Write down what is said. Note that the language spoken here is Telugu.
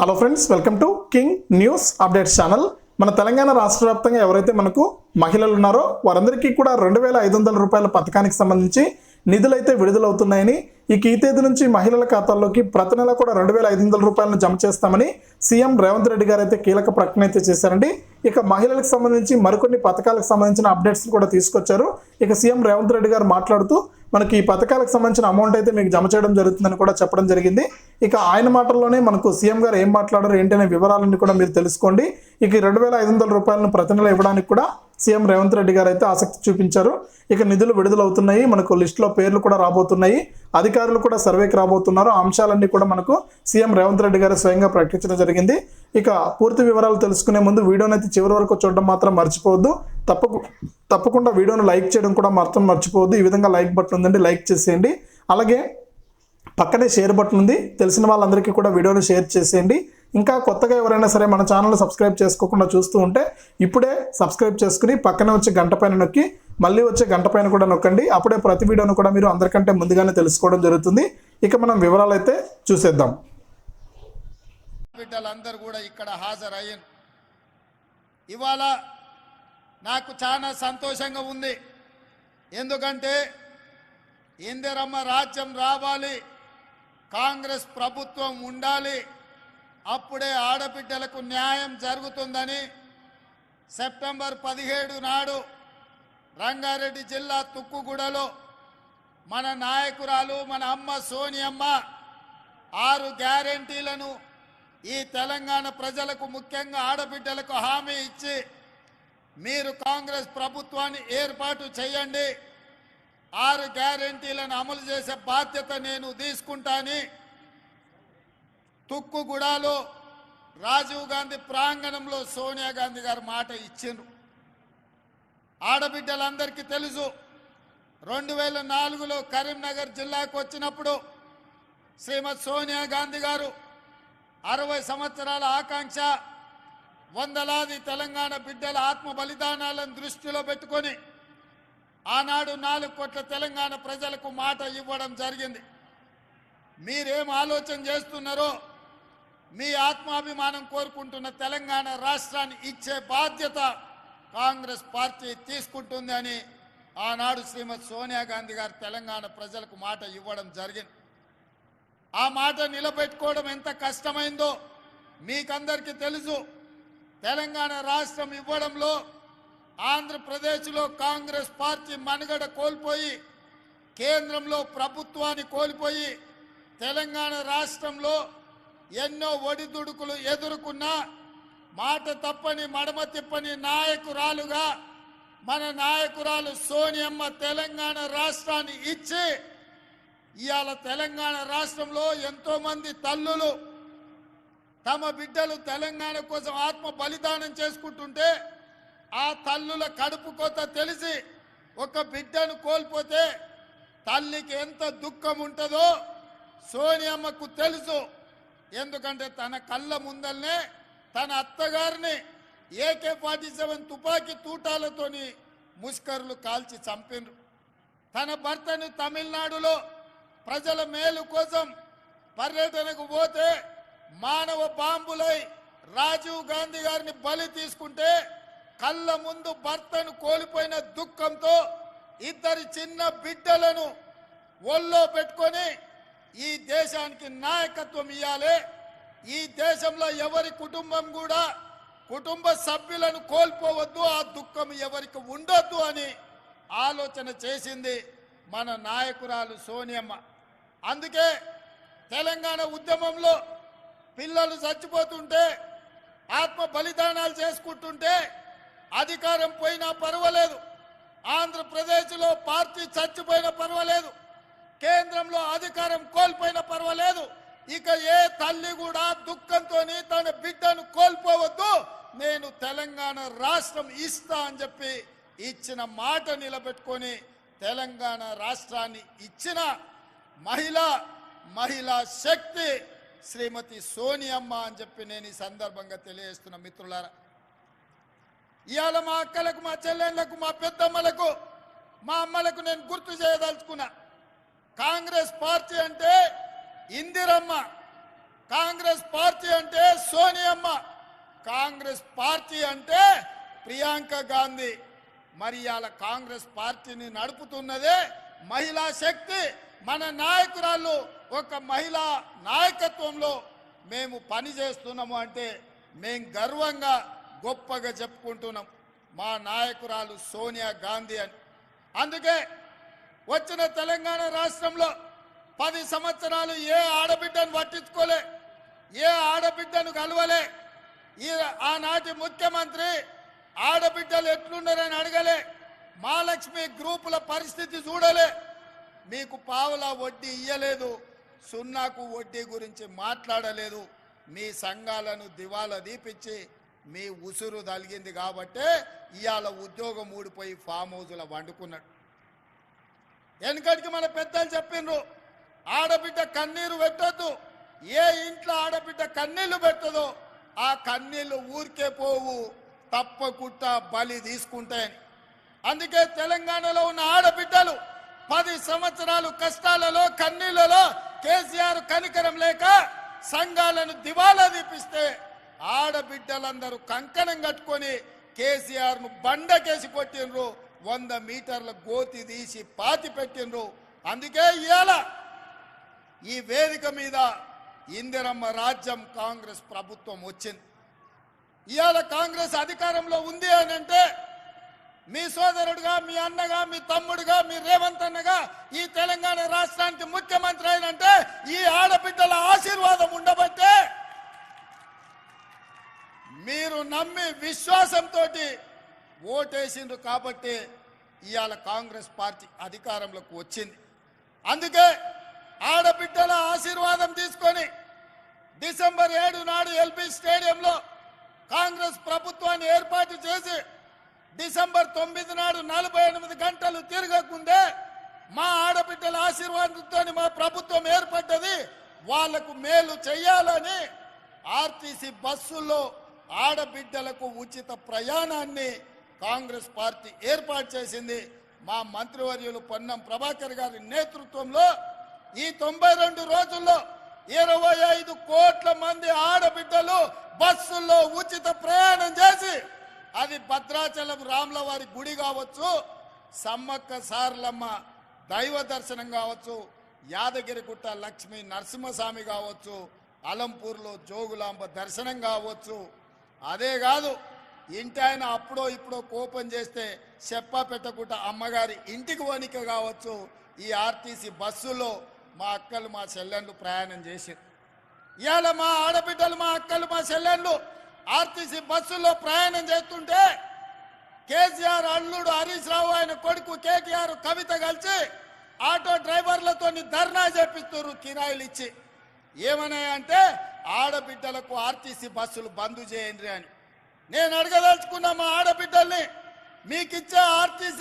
Hello friends welcome to king news updates channel మన తెలంగాణ రాష్ట్ర వ్యాప్తంగా ఎవరైతే మనకు మహిళలు ఉన్నారో వారందరికీ కూడా రెండు వేల ఐదు వందల రూపాయల పథకానికి సంబంధించి నిధులైతే విడుదలవుతున్నాయని ఇక ఈ తేదీ నుంచి మహిళల ఖాతాల్లోకి ప్రతి నెల కూడా రెండు వేల ఐదు వందల రూపాయలను జమ చేస్తామని సీఎం రేవంత్ రెడ్డి గారు అయితే కీలక ప్రకటన అయితే చేశారండి. ఇక మహిళలకు సంబంధించి మరికొన్ని పథకాలకు సంబంధించిన అప్డేట్స్ కూడా తీసుకొచ్చారు. ఇక సీఎం రేవంత్ రెడ్డి గారు మాట్లాడుతూ మనకి ఈ పథకాలకు సంబంధించిన అమౌంట్ అయితే మీకు జమ చేయడం జరుగుతుందని కూడా చెప్పడం జరిగింది. ఇక ఆయన మాటల్లోనే మనకు సీఎం గారు ఏం మాట్లాడారు ఏంటనే వివరాలన్నీ కూడా మీరు తెలుసుకోండి. ఇక రెండు వేల ఐదు వందల రూపాయలను ప్రతి నెల ఇవ్వడానికి కూడా సీఎం రేవంత్ రెడ్డి గారు అయితే ఆసక్తి చూపించారు. ఇక నిధులు విడుదలవుతున్నాయి. మనకు లిస్టులో పేర్లు కూడా రాబోతున్నాయి. అధికారులు కూడా సర్వేకి రాబోతున్నారు. అంశాలన్నీ కూడా మనకు సీఎం రేవంత్ రెడ్డి గారు స్వయంగా ప్రకటించడం జరిగింది. ఇక పూర్తి వివరాలు తెలుసుకునే ముందు వీడియోని అయితే చివరి వరకు చూడడం మాత్రం మర్చిపోవద్దు. తప్పకు తప్పకుండా వీడియోను లైక్ చేయడం కూడా మాత్రం మర్చిపోవద్దు. ఈ విధంగా లైక్ బటన్ ఉందండి లైక్ చేసేయండి. అలాగే పక్కనే షేర్ బటన్ ఉంది. తెలిసిన వాళ్ళందరికీ కూడా వీడియోని షేర్ చేసేయండి. ఇంకా కొత్తగా ఎవరైనా సరే మన ఛానల్ సబ్స్క్రైబ్ చేసుకోకుండా చూస్తూ ఉంటే ఇప్పుడే సబ్స్క్రైబ్ చేసుకుని పక్కనే వచ్చే గంట పైన నొక్కి మళ్ళీ వచ్చే గంట పైన కూడా నొక్కండి. అప్పుడే ప్రతి వీడియోను కూడా మీరు అందరికంటే ముందుగానే తెలుసుకోవడం జరుగుతుంది. ఇక మనం వివరాలు అయితే చూసేద్దాం. బిడ్డలందరూ కూడా ఇక్కడ హాజరయ్యాను. ఇవాళ నాకు చాలా సంతోషంగా ఉంది. ఎందుకంటే ఇందిరమ్మ రాజ్యం రావాలి కాంగ్రెస్ ప్రభుత్వం ఉండాలి అప్పుడే ఆడబిడ్డలకు న్యాయం జరుగుతుందని సెప్టెంబర్ పదిహేడు నాడు రంగారెడ్డి జిల్లా తుక్కుగూడలో మన నాయకురాలు మన అమ్మ సోనియమ్మ ఆరు గ్యారెంటీలను ఈ తెలంగాణ ప్రజలకు ముఖ్యంగా ఆడబిడ్డలకు హామీ ఇచ్చి మీరు కాంగ్రెస్ ప్రభుత్వాన్ని ఏర్పాటు చేయండి. ఆరు గ్యారెంటీలను అమలు చేసే బాధ్యత నేను తీసుకుంటాని. తుక్కుగూడలో రాజీవ్ గాంధీ ప్రాంగణంలో సోనియా గాంధీ గారు మాట ఇచ్చిండ్రు. ఆడబిడ్డలందరికీ తెలుసు రెండు వేల నాలుగులో కరీంనగర్ జిల్లాకు వచ్చినప్పుడు శ్రీమతి సోనియా గాంధీ గారు అరవై సంవత్సరాల ఆకాంక్ష వందలాది తెలంగాణ బిడ్డల ఆత్మ బలిదానాలను దృష్టిలో పెట్టుకొని ఆనాడు నాలుగు కోట్ల తెలంగాణ ప్రజలకు మాట ఇవ్వడం జరిగింది. మీరేం ఆలోచన చేస్తున్నారో మీ ఆత్మాభిమానం కోరుకుంటున్న తెలంగాణ రాష్ట్రాన్ని ఇచ్చే బాధ్యత కాంగ్రెస్ పార్టీ తీసుకుంటుంది అని ఆనాడు శ్రీమతి సోనియా గాంధీ గారు తెలంగాణ ప్రజలకు మాట ఇవ్వడం జరిగింది. ఆ మాట నిలబెట్టుకోవడం ఎంత కష్టమైందో మీకందరికీ తెలుసు. తెలంగాణ రాష్ట్రం ఇవ్వడంలో ఆంధ్రప్రదేశ్లో కాంగ్రెస్ పార్టీ మనుగడ కోల్పోయి కేంద్రంలో ప్రభుత్వాన్ని కోల్పోయి తెలంగాణ రాష్ట్రంలో ఎన్నో ఒడిదుడుకులు ఎదుర్కొన్నా మాట తప్పని మడమ తిప్పని నాయకురాలుగా మన నాయకురాలు సోనియమ్మ తెలంగాణ రాష్ట్రాన్ని ఇచ్చి ఇవాళ తెలంగాణ రాష్ట్రంలో ఎంతోమంది తల్లులు తమ బిడ్డలు తెలంగాణ కోసం ఆత్మ బలిదానం చేసుకుంటుంటే ఆ తల్లుల కడుపు కొత్త తెలిసి ఒక బిడ్డను కోల్పోతే తల్లికి ఎంత దుఃఖం ఉంటుందో సోనియమ్మకు తెలుసు. ఎందుకంటే తన కళ్ళ ముందల్నే తన అత్తగారిని ఏకే ఫార్టీ సెవెన్ తుపాకీ తూటాలతోని ముష్కరులు కాల్చి చంపిండ్రు తన భర్తను తమిళనాడులో ప్రజల మేలు కోసం పర్యటనకు పోతే మానవ బాంబులై రాజీవ్ గాంధీ గారిని బలి తీసుకుంటే కళ్ళ ముందు భర్తను కోల్పోయిన దుఃఖంతో ఇద్దరి చిన్న బిడ్డలను ఒళ్ళో పెట్టుకొని ఈ దేశానికి నాయకత్వం ఇవ్వాలి ఈ దేశంలో ఎవరి కుటుంబం కూడా కుటుంబ సభ్యులను కోల్పోవద్దు ఆ దుఃఖం ఎవరికి ఉండొద్దు అని ఆలోచన చేసింది మన నాయకురాలు సోనియమ్మ. అందుకే తెలంగాణ ఉద్యమంలో పిల్లలు చచ్చిపోతుంటే ఆత్మ బలిదానాలు చేసుకుంటుంటే అధికారం పోయినా పర్వాలేదు. ఆంధ్రప్రదేశ్లో పార్టీ చచ్చిపోయినా పర్వాలేదు. కేంద్రంలో అధికారం కోల్పోయినా పర్వాలేదు. ఇక ఏ తల్లి కూడా దుఃఖంతో తన బిడ్డను కోల్పోవద్దు. నేను తెలంగాణ రాష్ట్రం ఇస్తా అని చెప్పి ఇచ్చిన మాట నిలబెట్టుకొని తెలంగాణ రాష్ట్రాన్ని ఇచ్చిన మహిళ మహిళా శక్తి. శ్రీమతి సోనియమ్మ అని చెప్పి నేను ఈ సందర్భంగా తెలియజేస్తున్న మిత్రులారా. ఇవాళ మా అక్కలకు మా చెల్లెళ్ళకు మా పెద్దమ్మలకు మా అమ్మలకు నేను గుర్తు చేయదలుచుకున్నా. కాంగ్రెస్ పార్టీ అంటే ఇందిరమ్మ. కాంగ్రెస్ పార్టీ అంటే సోనియమ్మ. కాంగ్రెస్ పార్టీ అంటే ప్రియాంక గాంధీ. మరి ఇవాళ కాంగ్రెస్ పార్టీని నడుపుతున్నదే మహిళా శక్తి. మన నాయకురాళ్ళు ఒక మహిళా నాయకత్వంలో మేము పని చేస్తున్నాము అంటే మేము గర్వంగా గొప్పగా చెప్పుకుంటున్నాం. మా నాయకురాలు సోనియా గాంధీ అని. అందుకే వచ్చిన తెలంగాణ రాష్ట్రంలో పది సంవత్సరాలు ఏ ఆడబిడ్డను పట్టించుకోలే ఏ ఆడబిడ్డను కలవలే ఈ ఆనాటి ముఖ్యమంత్రి ఆడబిడ్డలు ఎట్లున్నారని అడగలే మహాలక్ష్మి గ్రూపుల పరిస్థితి చూడలే. మీకు పావుల వడ్డీ ఇయ్యలేదు సున్నాకు వడ్డీ గురించి మాట్లాడలేదు మీ సంఘాలను దివాలా దీపించి మీ ఉసురు తలిగింది కాబట్టే ఇవాళ ఉద్యోగం ఊడిపోయి ఫామ్ హౌజుల వండుకున్నాడు. వెనకటికి మన పెద్దలు చెప్పిండ్రు ఆడబిడ్డ కన్నీరు పెట్టొద్దు ఏ ఇంట్లో ఆడబిడ్డ కన్నీళ్ళు పెట్టదో ఆ కన్నీళ్ళు ఊరికే పోవు తప్పకుండా బలి తీసుకుంటాయని. అందుకే తెలంగాణలో ఉన్న ఆడబిడ్డలు పది సంవత్సరాలు కష్టాలలో కన్నీళ్ళలో కేసీఆర్ కనికరం లేక సంఘాలను దివాలా దీపిస్తే ఆడబిడ్డలందరూ కంకణం కట్టుకొని కేసీఆర్ను బండకేసి కొట్టినరు వంద మీటర్ల గోతి తీసి పాతి పెట్టిండ్రు. అందుకే ఇవాళ ఈ వేదిక మీద ఇందిరమ్మ రాజ్యం కాంగ్రెస్ ప్రభుత్వం వచ్చింది. ఇవాళ కాంగ్రెస్ అధికారంలో ఉంది అని అంటే మీ సోదరుడుగా మీ అన్నగా మీ తమ్ముడుగా మీ రేవంత్ అన్నగా ఈ తెలంగాణ రాష్ట్రానికి ముఖ్యమంత్రి అయినంటే ఈ ఆడబిడ్డల ఆశీర్వాదం ఉండబట్టే మీరు నమ్మి విశ్వాసంతో ఓటేసిండ్రు కాబట్టి ఇవాళ కాంగ్రెస్ పార్టీ అధికారంలోకి వచ్చింది. అందుకే ఆడబిడ్డల ఆశీర్వాదం తీసుకొని డిసెంబర్ ఏడు నాడు ఎల్పి స్టేడియంలో కాంగ్రెస్ ప్రభుత్వాన్ని ఏర్పాటు చేసి డిసెంబర్ తొమ్మిది నాడు నలభై ఎనిమిది గంటలు తిరగకుందే మా ఆడబిడ్డల ఆశీర్వాదంతో మా ప్రభుత్వం ఏర్పడ్డది. వాళ్ళకు మేలు చేయాలని ఆర్టీసీ బస్సుల్లో ఆడబిడ్డలకు ఉచిత ప్రయాణాన్ని కాంగ్రెస్ పార్టీ ఏర్పాటు చేసింది. మా మంత్రివర్యులు పొన్నం ప్రభాకర్ గారి నేతృత్వంలో ఈ తొంభై రెండు రోజుల్లో ఇరవై ఐదు కోట్ల మంది ఆడబిడ్డలు బస్సుల్లో ఉచిత ప్రయాణం చేసి అది భద్రాచలం రాముల వారి గుడి కావచ్చు సమ్మక్క సార్లమ్మ దైవ దర్శనం కావచ్చు యాదగిరిగుట్ట లక్ష్మి నరసింహస్వామి కావచ్చు అలంపూర్లో జోగులాంబ దర్శనం కావచ్చు. అదే కాదు ఇంటి ఆయన అప్పుడో ఇప్పుడో కోపం చేస్తే చెప్ప పెట్టకుండా అమ్మగారి ఇంటికి వణిక కావచ్చు. ఈ ఆర్టీసీ బస్సులో మా అక్కలు మా చెల్లెళ్ళు ప్రయాణం చేశారు. ఇవాళ మా ఆడబిడ్డలు మా అక్కలు మా చెల్లెళ్ళు ఆర్టీసీ బస్సుల్లో ప్రయాణం చేస్తుంటే కేసీఆర్ అల్లుడు హరీష్ రావు ఆయన కొడుకు కేటీఆర్ కవిత కలిసి ఆటో డ్రైవర్లతో ధర్నా చేపిస్తున్నారు కిరాయిలు ఇచ్చి. ఏమన్నాయంటే ఆడబిడ్డలకు ఆర్టీసీ బస్సులు బంద్ చేయండి అని. నేను అడగదలుచుకున్న మా ఆడబిడ్డల్ని మీకిచ్చే ఆర్టీసీ